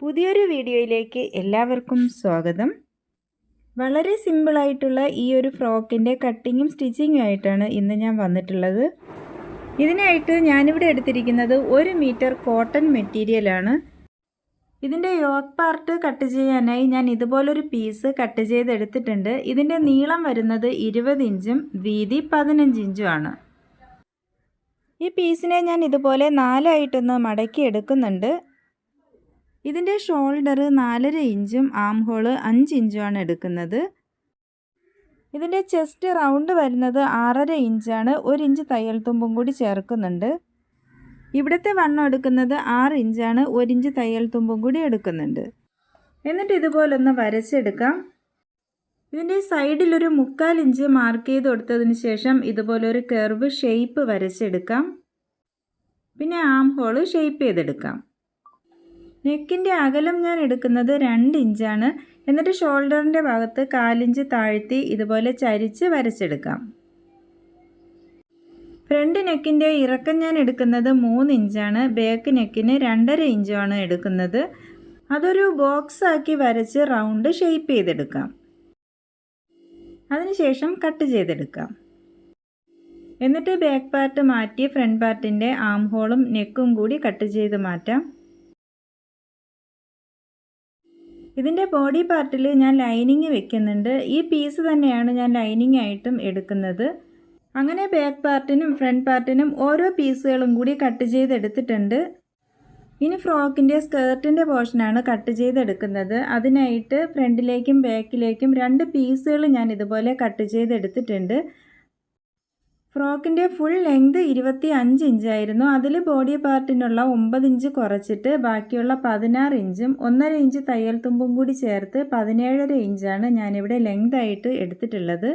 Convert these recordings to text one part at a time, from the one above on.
പുതിയൊരു വീഡിയോയിലേക്ക് എല്ലാവർക്കും സ്വാഗതം. വളരെ സിമ്പിളായിട്ടുള്ള ഈ ഒരു ഫ്രോക്കിന്റെ കട്ടിങ്ങും സ്റ്റിച്ചിങ്ങും ആയിട്ടാണ് ഇന്ന് ഞാൻ വന്നിട്ടുള്ളത്. ഇതിനായിട്ട് ഞാനിവിടെ എടുത്തിരിക്കുന്നത് ഒരു മീറ്റർ കോട്ടൺ മെറ്റീരിയലാണ് ഇതിന്റെ യോക്ക് പാർട്ട് കട്ട് ചെയ്യാനായി ഞാൻ ഇതുപോലൊരു പീസ് കട്ട് ചെയ്തെടുത്തിട്ടുണ്ട്. ഇതിന്റെ നീളം വരുന്നത് ഇരുപത് ഇഞ്ചും വീതി പതിനഞ്ച് ഇഞ്ചുമാണ് ഈ പീസിനെ ഞാൻ ഇതുപോലെ നാലായിട്ടൊന്ന് മടക്കി എടുക്കുന്നുണ്ട് ഇതിന്റെ ഷോൾഡർ നാലര ഇഞ്ചും ആം ഹോൾ അഞ്ച് ഇഞ്ചുമാണ് എടുക്കുന്നത്. ഇതിന്റെ ചെസ്റ്റ് റൗണ്ട് വരുന്നത് ആറര ഇഞ്ചാണ്. ഒരു ഇഞ്ച് തയ്യൽ തുമ്പും കൂടി ചേർക്കുന്നുണ്ട്. ഇവിടുത്തെ വണ്ണം എടുക്കുന്നത് ആറ് ഇഞ്ചാണ്. ഒരു ഇഞ്ച് തയ്യൽ തുമ്പും കൂടി എടുക്കുന്നുണ്ട്. എന്നിട്ട് ഇതുപോലൊന്ന് വരച്ചെടുക്കാം. ഇതിന്റെ സൈഡിലൊരു മുക്കാൽ ഇഞ്ച് മാർക്ക് ചെയ്ത് കൊടുത്തതിന് ശേഷം ഇതുപോലൊരു കെർവ് ഷേപ്പ് വരച്ചെടുക്കാം. പിന്നെ ആം ഹോൾ ഷേപ്പ് ചെയ്തെടുക്കാം. നെക്കിന്റെ അകലം ഞാൻ എടുക്കുന്നത് രണ്ട് ഇഞ്ചാണ്. എന്നിട്ട് ഷോൾഡറിന്റെ ഭാഗത്ത് കാലിഞ്ച് താഴ്ത്തി ഇതുപോലെ ചരിച്ച് വരച്ചെടുക്കാം. ഫ്രണ്ട് നെക്കിന്റെ ഇറക്കം ഞാൻ എടുക്കുന്നത് മൂന്ന് ഇഞ്ചാണ്. ബാക്ക് നെക്കിന് രണ്ടര ഇഞ്ചുമാണ് എടുക്കുന്നത്. അതൊരു ബോക്സ് ആക്കി വരച്ച് റൗണ്ട് ഷേപ്പ് ചെയ്തെടുക്കാം. അതിനുശേഷം കട്ട് ചെയ്തെടുക്കാം. എന്നിട്ട് ബാക്ക് പാർട്ട് മാറ്റി ഫ്രണ്ട് പാർട്ടിന്റെ ആം ഹോളും നെക്കും കൂടി കട്ട് ചെയ്ത് മാറ്റാം. ഇതിന്റെ ബോഡി പാർട്ടിൽ ഞാൻ ലൈനിങ് വെക്കുന്നുണ്ട്. ഈ പീസ് തന്നെയാണ് ഞാൻ ലൈനിങ് ആയിട്ടും എടുക്കുന്നത്. അങ്ങനെ ബാക്ക് പാർട്ടിനും ഫ്രണ്ട് പാർട്ടിനും ഓരോ പീസുകളും കൂടി കട്ട് ചെയ്തെടുത്തിട്ടുണ്ട്. ഇനി ഫ്രോക്കിന്റെ സ്കേർട്ടിന്റെ പോർഷനാണ് കട്ട് ചെയ്തെടുക്കുന്നത്. അതിനായിട്ട് ഫ്രണ്ടിലേക്കും ബാക്കിലേക്കും രണ്ട് പീസുകൾ ഞാൻ ഇതുപോലെ കട്ട് ചെയ്തെടുത്തിട്ടുണ്ട്. ഫ്രോക്കിന്റെ ഫുൾ ലെങ്ത് ഇരുപത്തി അഞ്ച് ഇഞ്ചായിരുന്നു. അതിൽ ബോഡി പാർട്ടിനുള്ള ഒമ്പത് ഇഞ്ച് കുറച്ചിട്ട് ബാക്കിയുള്ള പതിനാറ് ഇഞ്ചും ഒന്നര ഇഞ്ച് തയ്യൽ തുമ്പും കൂടി ചേർത്ത് പതിനേഴര ഇഞ്ചാണ് ഞാനിവിടെ ലെങ്ത് ആയിട്ട് എടുത്തിട്ടുള്ളത്.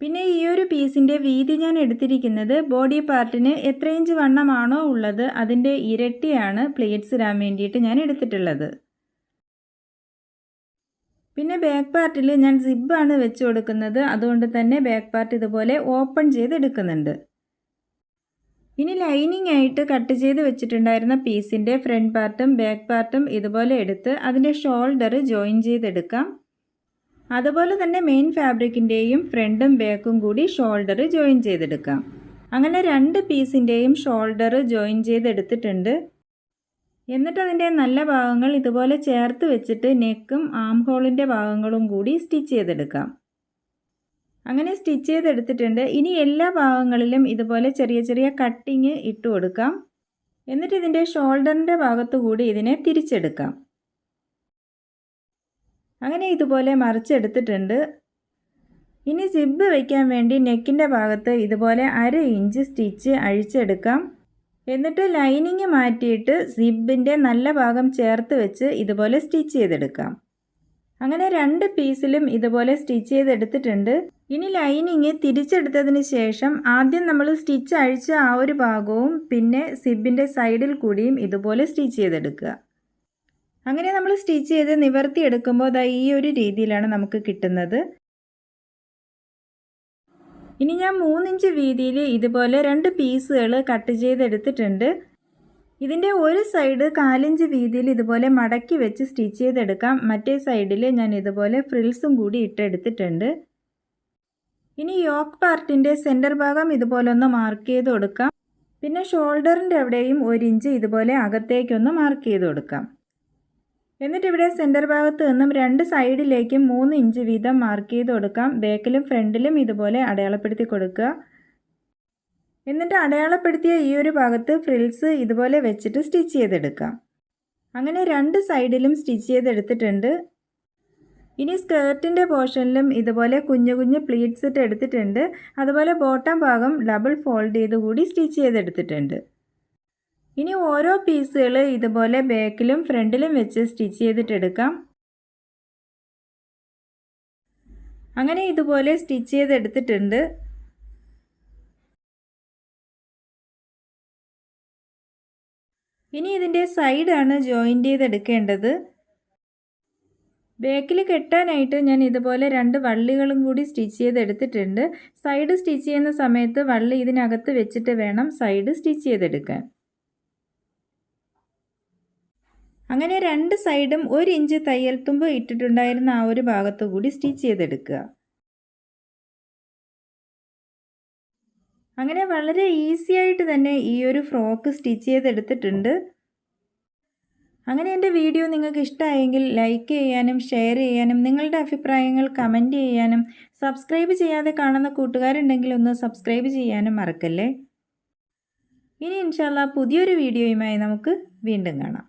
പിന്നെ ഈ ഒരു പീസിന്റെ വീതി ഞാൻ എടുത്തിരിക്കുന്നത് ബോഡി പാർട്ടിന് എത്ര ഇഞ്ച് വണ്ണമാണോ ഉള്ളത് അതിന്റെ ഇരട്ടിയാണ് പ്ലേറ്റ്സ് ഇടാൻ വേണ്ടിയിട്ട് ഞാൻ എടുത്തിട്ടുള്ളത്. പിന്നെ ബാക്ക് പാർട്ടിൽ ഞാൻ സിബാണ് വെച്ച് കൊടുക്കുന്നത്. അതുകൊണ്ട് തന്നെ ബാക്ക് പാർട്ട് ഇതുപോലെ ഓപ്പൺ ചെയ്ത് എടുക്കുന്നുണ്ട്. ഇനി ലൈനിങ് ആയിട്ട് കട്ട് ചെയ്ത് വെച്ചിട്ടുണ്ടായിരുന്ന പീസിന്റെ ഫ്രണ്ട് പാർട്ടും ബാക്ക് പാർട്ടും ഇതുപോലെ എടുത്ത് അതിന്റെ ഷോൾഡർ ജോയിൻ ചെയ്തെടുക്കാം. അതുപോലെ തന്നെ മെയിൻ ഫാബ്രിക്കിന്റെയും ഫ്രണ്ടും ബാക്കും കൂടി ഷോൾഡർ ജോയിൻ ചെയ്തെടുക്കാം. അങ്ങനെ രണ്ട് പീസിന്റെയും ഷോൾഡർ ജോയിൻ ചെയ്തെടുത്തിട്ടുണ്ട്. എന്നിട്ട് അതിന്റെ നല്ല ഭാഗങ്ങൾ ഇതുപോലെ ചേർത്ത് വെച്ചിട്ട് നെക്കും ആം ഹോളിന്റെ ഭാഗങ്ങളും കൂടി സ്റ്റിച്ച് ചെയ്തെടുക്കാം. അങ്ങനെ സ്റ്റിച്ച് ചെയ്തെടുത്തിട്ടുണ്ട്. ഇനി എല്ലാ ഭാഗങ്ങളിലും ഇതുപോലെ ചെറിയ ചെറിയ കട്ടിങ് ഇട്ട് കൊടുക്കാം. എന്നിട്ട് ഇതിന്റെ ഷോൾഡറിന്റെ ഭാഗത്തു കൂടി ഇതിനെ തിരിച്ചെടുക്കാം. അങ്ങനെ ഇതുപോലെ മറിച്ചെടുത്തിട്ടുണ്ട്. ഇനി സിബ് വയ്ക്കാൻ വേണ്ടി നെക്കിന്റെ ഭാഗത്ത് ഇതുപോലെ അര ഇഞ്ച് സ്റ്റിച്ച് അഴിച്ചെടുക്കാം. എന്നിട്ട് ലൈനിങ് മാറ്റിയിട്ട് സിബിന്റെ നല്ല ഭാഗം ചേർത്ത് വെച്ച് ഇതുപോലെ സ്റ്റിച്ച് ചെയ്തെടുക്കാം. അങ്ങനെ രണ്ട് പീസിലും ഇതുപോലെ സ്റ്റിച്ച് ചെയ്തെടുത്തിട്ടുണ്ട്. ഇനി ലൈനിങ് തിരിച്ചെടുത്തതിന് ശേഷം ആദ്യം നമ്മൾ സ്റ്റിച്ച് അഴിച്ച ആ ഒരു ഭാഗവും പിന്നെ സിബിന്റെ സൈഡിൽ കൂടിയും ഇതുപോലെ സ്റ്റിച്ച് ചെയ്തെടുക്കുക. അങ്ങനെ നമ്മൾ സ്റ്റിച്ച് ചെയ്ത് നിവർത്തി എടുക്കുമ്പോൾ ദാ ഈ ഒരു രീതിയിലാണ് നമുക്ക് കിട്ടുന്നത്. ഇനി ഞാൻ മൂന്നിഞ്ച് വീതിയിൽ ഇതുപോലെ രണ്ട് പീസുകൾ കട്ട് ചെയ്തെടുത്തിട്ടുണ്ട്. ഇതിന്റെ ഒരു സൈഡ് കാലിഞ്ച് വീതിയിൽ ഇതുപോലെ മടക്കി വെച്ച് സ്റ്റിച്ച് ചെയ്തെടുക്കാം. മറ്റേ സൈഡിൽ ഞാൻ ഇതുപോലെ ഫ്രിൽസും കൂടി ഇട്ടെടുത്തിട്ടുണ്ട്. ഇനി യോക്ക് പാർട്ടിന്റെ സെന്റർ ഭാഗം ഇതുപോലെ ഒന്ന് മാർക്ക് ചെയ്ത് കൊടുക്കാം. പിന്നെ ഷോൾഡറിന്റെ അവിടെയും ഒരു ഇഞ്ച് ഇതുപോലെ അകത്തേക്കൊന്ന് മാർക്ക് ചെയ്ത് കൊടുക്കാം. എന്നിട്ട് ഇവിടെ സെന്റർ ഭാഗത്ത് നിന്നും രണ്ട് സൈഡിലേക്കും മൂന്ന് ഇഞ്ച് വീതം മാർക്ക് ചെയ്ത് കൊടുക്കാം. ബാക്കിലും ഫ്രണ്ടിലും ഇതുപോലെ അടയാളപ്പെടുത്തി കൊടുക്കുക. എന്നിട്ട് അടയാളപ്പെടുത്തിയ ഈ ഒരു ഭാഗത്ത് ഫ്രിൽസ് ഇതുപോലെ വെച്ചിട്ട് സ്റ്റിച്ച് ചെയ്തെടുക്കാം. അങ്ങനെ രണ്ട് സൈഡിലും സ്റ്റിച്ച് ചെയ്തെടുത്തിട്ടുണ്ട്. ഇനി സ്കേർട്ടിന്റെ പോർഷനിലും ഇതുപോലെ കുഞ്ഞു കുഞ്ഞു പ്ലീറ്റ്സ് ഇട്ട് എടുത്തിട്ടുണ്ട്. അതുപോലെ ബോട്ടം ഭാഗം ഡബിൾ ഫോൾഡ് ചെയ്ത് കൂടി സ്റ്റിച്ച് ചെയ്തെടുത്തിട്ടുണ്ട്. ഇനി ഓരോ പീസുകൾ ഇതുപോലെ ബാക്കിലും ഫ്രണ്ടിലും വെച്ച് സ്റ്റിച്ച് ചെയ്തിട്ടെടുക്കാം. അങ്ങനെ ഇതുപോലെ സ്റ്റിച്ച് ചെയ്തെടുത്തിട്ടുണ്ട്. ഇനി ഇതിന്റെ സൈഡാണ് ജോയിന്റ് ചെയ്തെടുക്കേണ്ടത്. ബാക്കിൽ കെട്ടാനായിട്ട് ഞാൻ ഇതുപോലെ രണ്ട് വള്ളികളും കൂടി സ്റ്റിച്ച് ചെയ്തെടുത്തിട്ടുണ്ട്. സൈഡ് സ്റ്റിച്ച് ചെയ്യുന്ന സമയത്ത് വള്ളി ഇതിനകത്ത് വെച്ചിട്ട് വേണം സൈഡ് സ്റ്റിച്ച് ചെയ്തെടുക്കാൻ. അങ്ങനെ രണ്ട് സൈഡും ഒരു ഇഞ്ച് തയ്യൽ തുമ്പ് ഇട്ടിട്ടുണ്ടായിരുന്ന ആ ഒരു ഭാഗത്തു കൂടി സ്റ്റിച്ച് ചെയ്തെടുക്കുക. അങ്ങനെ വളരെ ഈസി ആയിട്ട് തന്നെ ഈ ഒരു ഫ്രോക്ക് സ്റ്റിച്ച് ചെയ്തെടുത്തിട്ടുണ്ട്. അങ്ങനെ എന്റെ വീഡിയോ നിങ്ങൾക്ക് ഇഷ്ടമായെങ്കിൽ ലൈക്ക് ചെയ്യാനും ഷെയർ ചെയ്യാനും നിങ്ങളുടെ അഭിപ്രായങ്ങൾ കമന്റ് ചെയ്യാനും സബ്സ്ക്രൈബ് ചെയ്യാതെ കാണുന്ന കൂട്ടുകാരുണ്ടെങ്കിൽ ഒന്ന് സബ്സ്ക്രൈബ് ചെയ്യാനും മറക്കല്ലേ? ഇനി ഇൻഷാല്ല പുതിയൊരു വീഡിയോയുമായി നമുക്ക് വീണ്ടും കാണാം.